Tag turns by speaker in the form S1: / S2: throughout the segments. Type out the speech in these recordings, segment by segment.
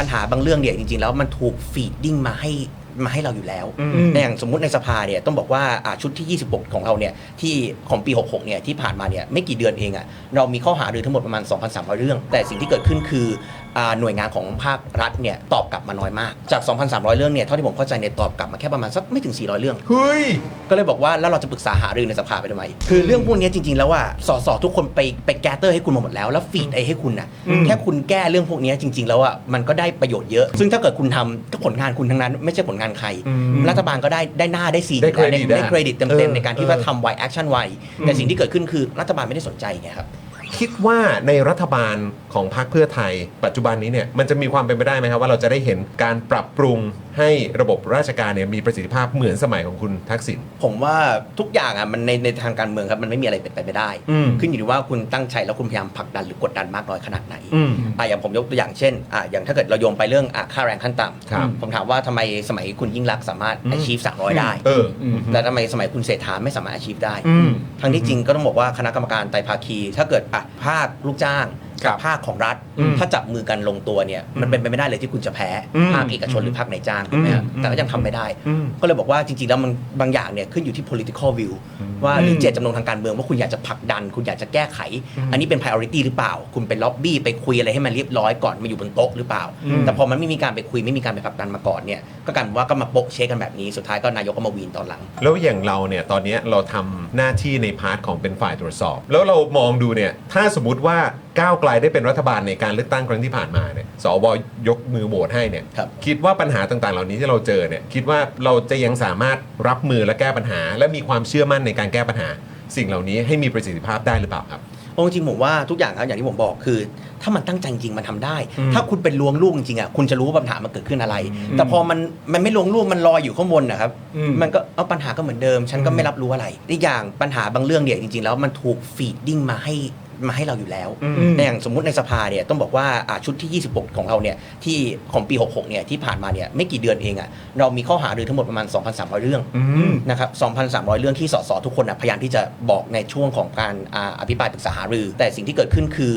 S1: ปัญหาบางเรื่องเนี่ยจริงๆ แล้วมันถูกฟีดดิ้งมาให้มาให้เราอยู่แล้ว
S2: อืม
S1: ในอย่างสมมุติในสภาเนี่ยต้องบอกว่าอ่าชุดที่ 26 ของเราเนี่ยที่ของปี 66 เนี่ยที่ผ่านมาเนี่ยไม่กี่เดือนเองอะ่ะเรามีข้อหารือทั้งหมดประมาณ 2,300 เรื่อง แต่สิ่งที่เกิดขึ้นคือ อ่าหน่วยงานของภาครัฐเนี่ยตอบกลับมาน้อยมาก จาก 2,300 เรื่องเนี่ยเท่าที่ผมเข้าใจเนี่ยตอบกลับมาแค่ประมาณสักไม่ถึง 400 เรื่อง
S2: เฮ้ย
S1: ก็เลยบอกว่าแล้วเราจะปรึกษาหารือในสภาไปทำไม คือเรื่องพวกนี้จริงๆ แล้วว่าสสทุกคนไปไปแกเตอร์ให้คุณมาหมดแล้ว แล้วฟีดไอให้คุณน่ะ
S2: อืม
S1: แค่คุณแก้เรื่องพวกนี้จริง ๆ แล้วอะมันก็ได้ประโยชน์เยอะ ซึ่งถ้าเกิดคุณทำก็ผลงานคุณทั้งนั้น ไม่ใช่ผลงานใคร
S2: อืม
S1: รัฐบาลก็ได้ได้หน้าได้ซี
S2: ได้เครดิต
S1: ได้
S2: อะ
S1: เครดิตเต็ม
S2: เออ
S1: ๆในการที่ว่า
S2: เออ
S1: ทำไวแอคชั่นไวแต่สิ่งที่เกิดขึ้นคือรัฐบาลไม่ได้สนใจไงครับ
S2: คิดว่าในรัฐบาลของพรรคเพื่อไทย ปัจจุบันนี้เนี่ยมันจะมีความเป็นไปได้ไหมครับว่าเราจะได้เห็นการปรับปรุงให้ระบบราชการเนี่ยมีประสิทธิภาพเหมือนสมัยของคุณทักษิณ
S1: ผมว่าทุกอย่างอะมันในในทางการเมืองครับมันไม่มีอะไรเป็นไปไม่ได้
S2: อืม
S1: ขึ้นอยู่ที่ว่าคุณตั้งใจแล้วคุณพยายามผลักดันหรือกดดันมากน้อยขนาดไหน
S2: อืม
S1: อะอย่างผมยกตัวอย่างเช่นอะอย่างถ้าเกิดเราโยงไปเรื่องอะค่าแรงขั้นต่
S2: ครับำ
S1: ผมถามว่าทำไมสมัยคุณยิ่งรักษณ์สามารถ
S2: อืม
S1: achieve 300ได้
S2: เออ
S1: แล้วทำไมสมัยคุณเศรษฐาไม่สามารถ achieve ได้
S2: อืม
S1: ทั้งที่จริงก็ต้องบอกว่าคณะกรรมการไตรภาคี ถ้าเกิดอะภาคลูกจ้าง
S2: ครั
S1: กับบภาคของรัฐ
S2: อืม
S1: ถ้าจับมือกันลงตัวเนี่ยมันเป็นไปไม่ได้เลยที่คุณจะแพ้
S2: อืม
S1: ภาคเอกชนหรือภาคนายจ้างถูกไหมครับ
S2: อืม
S1: แต่ก็ยังทำไม่ได้
S2: อืม
S1: ก็เลยบอกว่าจริงๆแล้วมันบางอย่างเนี่ยขึ้นอยู่ที่ political view ว่าหรือเจตจำนงทางการเมืองว่าคุณอยากจะผลักดัน คุณอยากจะแก้ไข อันนี้เป็น priority หรือเปล่า คุณไปล็อบบี้ไปคุยอะไรให้มันเรียบร้อยก่อนมาอยู่บนโต๊ะหรือเปล่า
S2: อืม
S1: แต่พอมันไม่มีการไปคุยไม่มีการไปผลักดันมาก่อนเนี่ยก็กลายเป็นว่าก็มาโปะเช็คกันแบบนี้สุดท้ายก็นายกก็มาวีนตอนหลัง
S2: แล้วอย่างเราเนี่ยตอนเนี้ยเราทำหน้าที่ในพาร์ทของเป็นฝ่ายตรวจสอบ แล้วเรามองดูเนี่ยถ้าสมมติว่าก้าวไกลได้เป็นรัฐบาลในการเลือกตั้งครั้งที่ผ่านมาเนี่ยสวยกมือโหวตให้เนี่ย
S1: ครับ
S2: คิดว่าปัญหาต่างๆ เหล่านี้ที่เราเจอเนี่ยคิดว่าเราจะยังสามารถรับมือและแก้ปัญหา และมีความเชื่อมั่นในการแก้ปัญหา สิ่งเหล่านี้ให้มีประสิทธิภาพได้หรือเปล่าครับ
S1: โอ้จริงๆผมว่าทุกอย่างครับอย่างที่ผมบอกคือ ถ้ามันตั้งใจจริงๆมันทำได้
S2: อืม
S1: ถ้าคุณเป็นลวงลูกจริงๆอะคุณจะรู้ว่าปัญหามันเกิดขึ้นอะไร แต่พอมันมันไม่ลวงลูกมันลอยอยู่ข้างบนนะครับ
S2: อืม
S1: มันก็เอาปัญหาก็เหมือนเดิม ฉันก็ไม่รับรู้อะไรอีกอย่างปัญหาบางเรื่องเนี่ยจริงๆ แล้วมันถูกฟีดดิ้งมาให้ มาให้เราอยู่แล้ว
S2: อืม
S1: ในอย่างสมมุติในสภาเนี่ยต้องบอกว่าอ่าชุดที่ 26 ของเราเนี่ยที่ของปี 66 เนี่ยที่ผ่านมาเนี่ยไม่กี่เดือนเองอะเรามีข้อหารือทั้งหมดประมาณ 2,300 เรื่อง
S2: อืม
S1: นะครับ 2,300 เรื่องที่สสทุกคนนะพยายามที่จะบอกในช่วงของการอ่าอภิปรายปรึกษาหารือ แต่สิ่งที่เกิดขึ้นคือ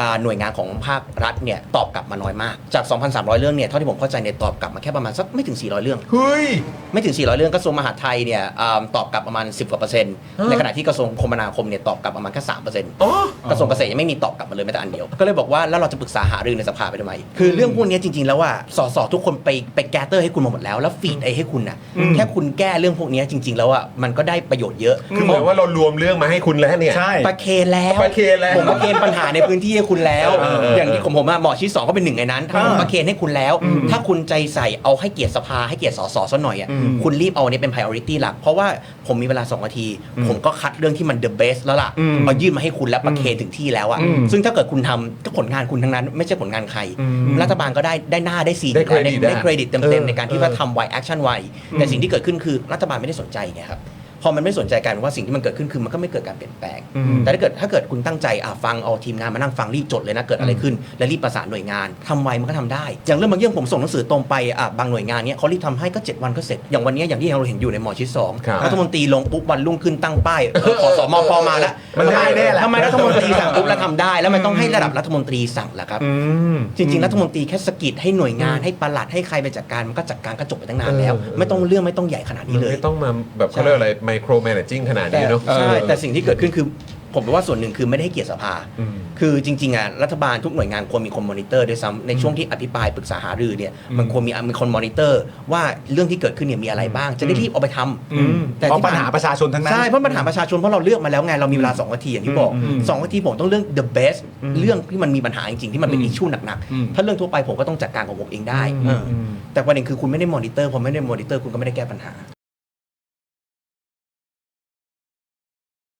S1: อ่าหน่วยงานของภาครัฐเนี่ยตอบกลับมาน้อยมาก จาก 2,300 เรื่องเนี่ยเท่าที่ผมเข้าใจเนี่ยตอบกลับมาแค่ประมาณสักไม่ถึง 400 เรื่อง
S2: เฮ้ย
S1: ไม่ถึง 400 เรื่องกระทรวงมหาดไทยเนี่ยอ่าตอบกลับประมาณ 10กว่าเปอร์เซ็นต์
S2: ฮะ
S1: ในขณะที่กระทรวงคมนาคมเนี่ยตอบกลับประมาณแค่3เปอร์เซ็นต์
S2: อ๋อ
S1: กระทรวงเกษตรยังไม่มีตอบกลับมาเลยแม้แต่อันเดียว ก็เลยบอกว่าแล้วเราจะปรึกษาหารือในสภาไปทำไม คือเรื่องพวกนี้จริงๆ แล้วว่าสสทุกคนไปไปแกเตอร์ให้คุณมาหมดแล้ว แล้วฟีดไอให้คุณน่ะ
S2: อืม
S1: แค่คุณแก้เรื่องพวกนี้จริง ๆ แล้วอะมันก็ได้ประโยชน์เยอะ
S2: คือเหมือนว่าเรารวมเรื่องมาให้คุณแล้วเนี่ย
S3: ใช่
S1: ประเคนแล้ว
S2: ประเคนแล้ว
S1: ผมประเคนปัญหาในพื้นที่ให้คุณแล้ว
S2: เออเออ
S1: อย่างที่ผมผมอะหมอชิดสองก็เป็นหนึ่งในนั้นถ้าผม
S3: อ่า
S1: ประเคนให้คุณแล้ว ถ้าคุณใจใส่เอาให้เกียรติสภาให้เกียรติสสซะหน่อยอะ
S2: อืม
S1: คุณรีบเอาอันนี้เป็น priority หลัก เพราะว่าผมมีเวลา2นาที ผมก็คัดเรื่องที่มัน the best แล้วล่ะ
S2: อืม
S1: เอายื่นมาให้คุณแล้วประเคนถึงที่แล้วอะ
S2: อืม
S1: ซึ่งถ้าเกิดคุณทำก็ผลงานคุณทั้งนั้น ไม่ใช่ผลงานใคร
S2: อืม
S1: รัฐบาลก็ได้ได้หน้าได้สี
S2: ได้เครดิต
S1: ได้เครดิต
S2: เต็
S1: ม
S2: อ
S1: ๆในการที่ว่าทำไวแอคชั่นไวแต่สิ่งที่เกิดขึ้นคือรัฐบาลไม่ได้สนใจไงครับ พอมันไม่สนใจกันว่าสิ่งที่มันเกิดขึ้นคือมันก็ไม่เกิดการเปลี่ยนแปลง
S2: อืม
S1: แต่ถ้าเกิดถ้าเกิดคุณตั้งใจอะฟังเอาทีมงานมานั่งฟังรีบจดเลยนะเกิดอะไรขึ้น และรีบประสานหน่วยงานทำไวมันก็ทำได้ อย่างเรื่องบางเรื่องผมส่งหนังสือตรงไปอะบางหน่วยงานเนี้ยเขารีบทำให้ก็ 7 วันก็เสร็จ อย่างวันเนี้ยอย่างที่เราเห็นอยู่ในหมอชิดสอง
S2: ครับ
S1: รัฐมนตรีลงปุ๊บวันรุ่งขึ้นตั้งป้ายเออขอสมพมาแล้ว
S3: มันได้แน่แหละ
S1: ทำไมรัฐมนตรีสั่งปุ๊บแล้วทำได้แล้วมันต้องให้ระดับรัฐมนตรีสั่งล่ะครับ
S2: อืม
S1: จริงๆ รัฐมนตรีแค่สะกิดให้หน่วยงานให้ปลัดให้ใครไปจัดการมันก็จัดการก็จบไปตั้งนานแล้ว
S2: เออ
S1: ไม่ต้องเรื่องไม่ต้องใหญ่ขนาดนี้เลย
S2: ไม่ต้องมาแบบเขาเรียกอะไรไมโครแมネจิ้งขนาด
S1: แต่
S2: นี้เนาะ
S1: ใช่
S2: เออ
S1: แต่สิ่งที่เกิดขึ้นคือผมว่าส่วนหนึ่งคือไม่ได้ให้เกียรติสภา
S2: อืม
S1: คือจริงๆอะรัฐบาลทุกหน่วยงานควรมีคนมอนิเตอร์ด้วยซ้ำในช่วงที่อภิปรายปรึกษาหารือเนี่ยมันควรมีมีคนมอนิเตอร์ ว่าเรื่องที่เกิดขึ้นเนี่ยมีอะไรบ้าง จะได้รีบเอาไปทำ
S2: อืม
S1: แต่
S3: เพราะ
S1: ที่
S3: ปัญหาประชาชนทั้งนั้น
S1: ใช่เพราะปัญหาประชาชนเพราะเราเลือกมาแล้วไงเรามีเวลา2นาทีอย่างที่บอก
S2: อืม
S1: สองนาทีผมต้องเรื่อง the best เรื่องที่มันมีปัญหาจริงๆที่มันเป็น
S3: อืม
S1: อิชชูหนัก
S3: อืม
S1: ๆถ้าเรื่องทั่วไปผมก็ต้องจัดการของผมเองได้
S2: อืม
S1: เออแต่ประเด็นคือคุณไม่ได้มอนิเตอร์พอไม่ได้มอนิเตอร์คุณก็ไม่ได้แก้ปัญหา